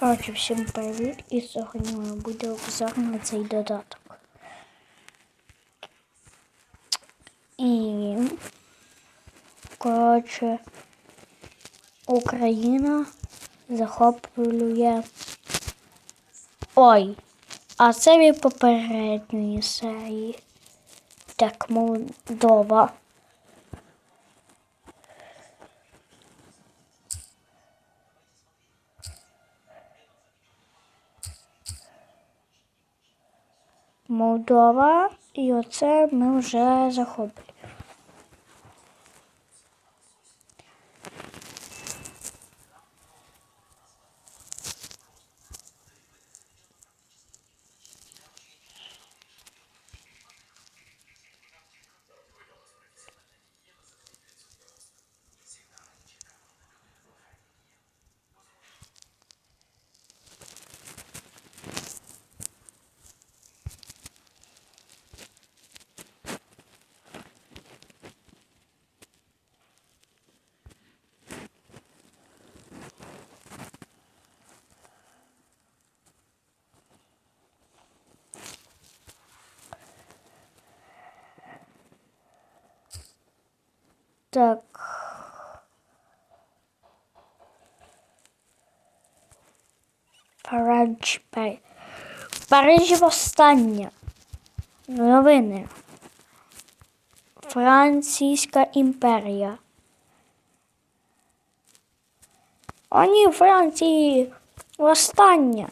Коротше, всім привіт! І сьогодні мене буде обзор на цей додаток. І коротше, Україна захоплює. Ой, а це від попередньої серії. Так, Молдова. Молдова, і оце ми вже захоплюємо. Так. Париж. Париж. Париж. Новини. Французька імперія. О, ні, Франції востаннє.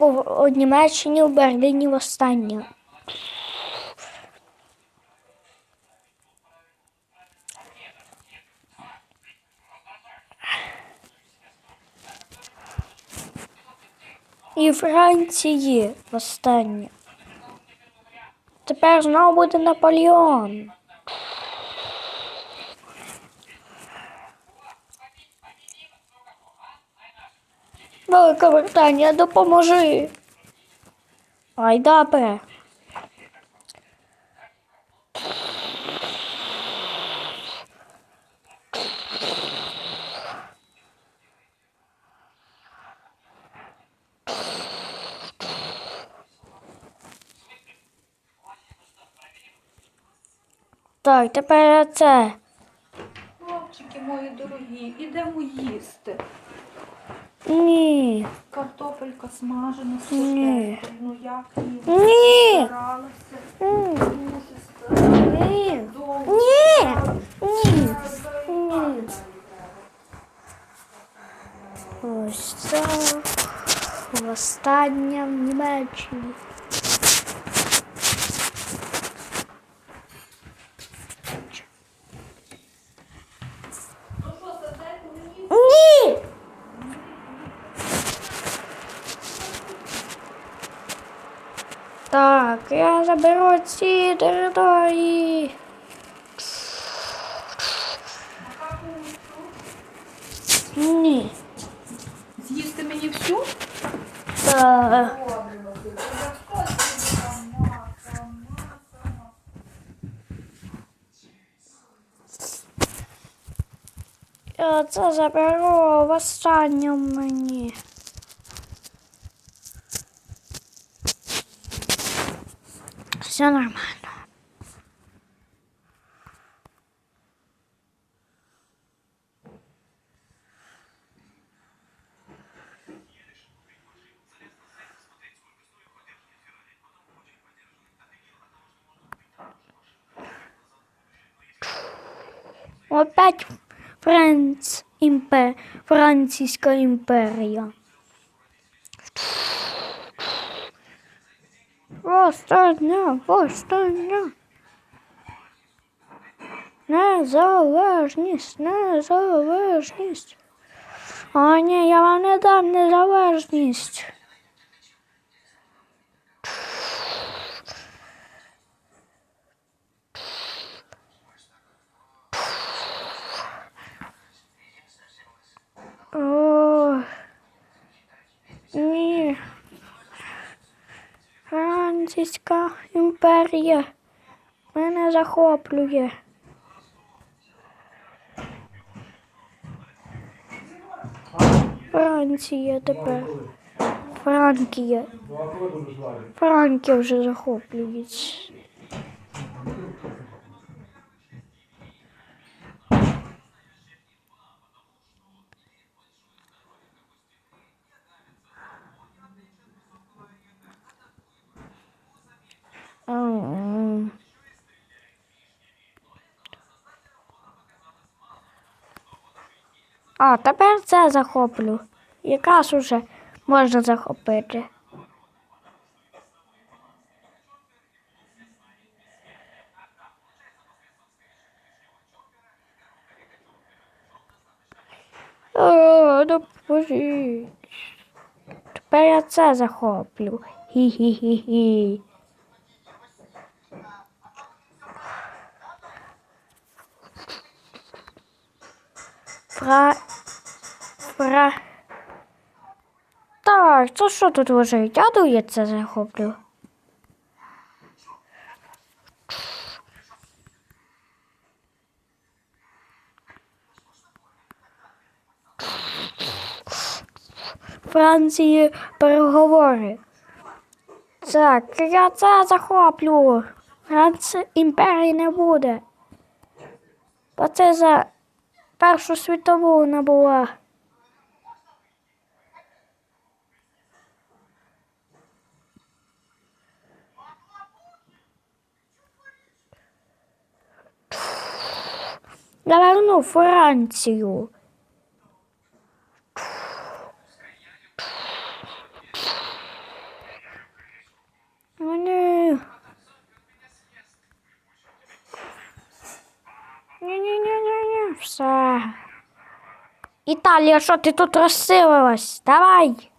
У, у Німеччині у Берліні востаннє. І Франції востаннє. Тепер знову буде Наполеон. Велика Британія, допоможи. Ай, добре. Так, тепер це. Хлопчики мої дорогі, ідемо їсти. Ні. Картопелька смажена Ні. котлеткою. Ну як її Ні. Старалася. Дуже старалася. Ні. Довго Ні. Ні. Ні. Ось це. Востаннє в Німеччині. Ні! Так, я заберу ці території. Ні. З'їсти мені всю? Так. Я це заберу в останньому мені. Все нормально. Опять Франц імпер... Французька імперія. Восстання, восстання. Незалежність, незалежність. О, ні, я вам не дам незалежність. О, ні. Французька імперія мене захоплює. Франція тепер. Франкія. Франкія вже захоплюється. А, тепер це захоплю. Якраз уже можна захопити. О, допоможіть. Тепер я це захоплю. Хі-хі-хі-хі. Фра... Фра... Так, то що тут? А ну я це захоплю. Франції переговори. Так, я це захоплю. Франції імперії не буде. Бо це за Першу світову вона була. Я Францію. Ну, ні. Ні-ні-ні-ні-ні, все. Італія, що ти тут розсилилась? Давай.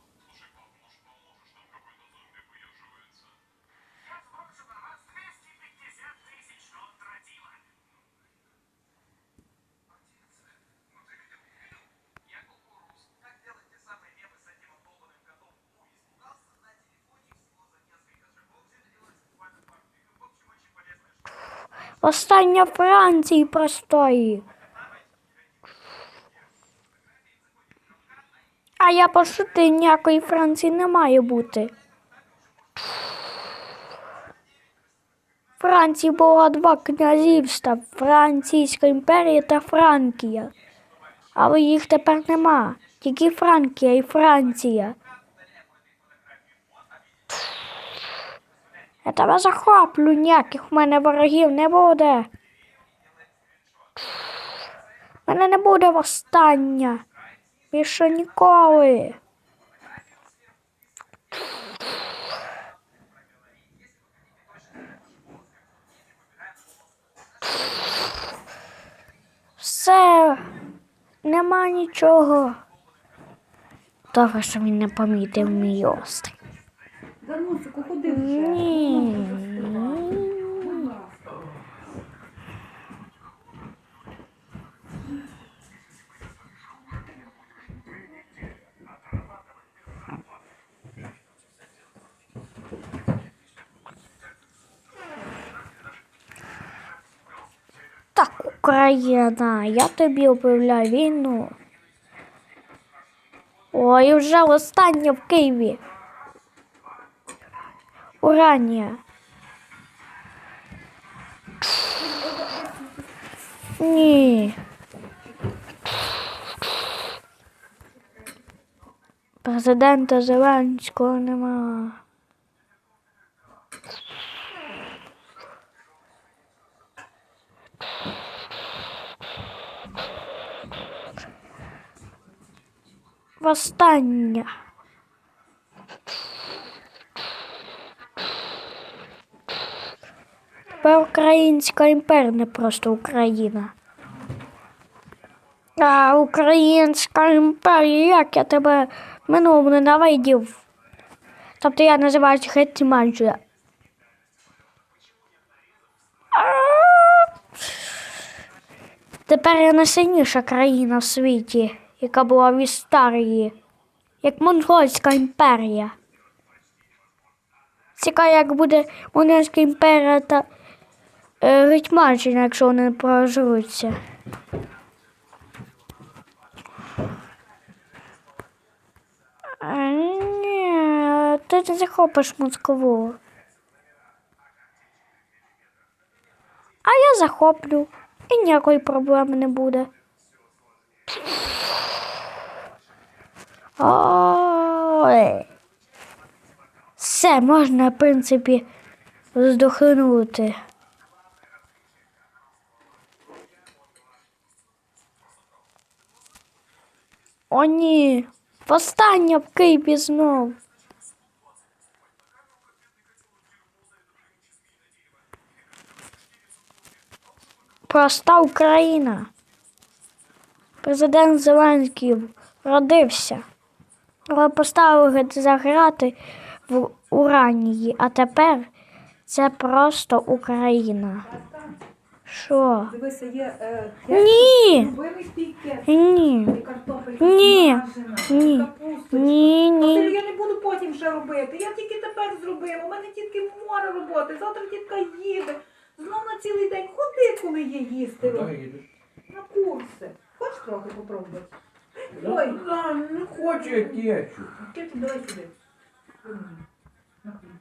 Остання Франції простої. Я пошути, ніякої Франції не має бути. Франції було два князівства Франційська імперія та Франкія. Але їх тепер нема. Тільки Франкія і Франція. Я тебе захоплю, ніяких в мене ворогів не буде. В мене не буде восстання. Більше ніколи. Все, нема нічого. Добре, що він не помітив мій острів. Данусику, ходи вже. Ні. Україна, я тобі об'являю війну. Ой, вже останнє в Києві. Уранія. Ні. Президента Зеленського нема. Восстання. Тепер Українська імперія, не просто Україна. А, Українська імперія, як я тебе в минулому ненавидів. Тобто я називаюся Гетьманджуя. Тепер я найсильніша країна в світі, яка була в історії, як Монгольська імперія. Цікаво, як буде Монгольська імперія та е, Гетьманщина, якщо вони не прожруться. А, Ні, ти не захопиш Москву. А я захоплю. І ніякої проблеми не буде. Ой. Все, можна, в принципі, здохнути. О, ні. Восстання в Києві знов. Проста Україна. Президент Зеленський родився. Поставили заграти в Уранії, а тепер це просто Україна. Що? Дивися, є е, Ні! любимий пікет. Ні. І картопелька Ні. смажена, Ні. і капусточка. Ні, Василю, ні. я не буду потім ще робити. Я тільки тепер зробила. У мене тільки море роботи. Завтра тітка їде. Знов на цілий день. Ходи, коли є їсти. На курси. Хочеш трохи попробувати? Ой. Да, не хоче я кетчуп. Кетчуп, давай сюди. На хліб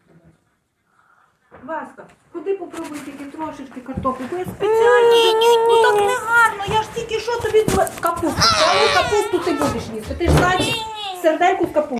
ходи попробуй тільки трошечки картоплю, бо я спеціально. Ні, ні, ні. Ну так не гарно, я ж тільки що тобі зла- капусту. Цілу капусту ти будеш їсти. Ти ж знаєш сердельку в капусту.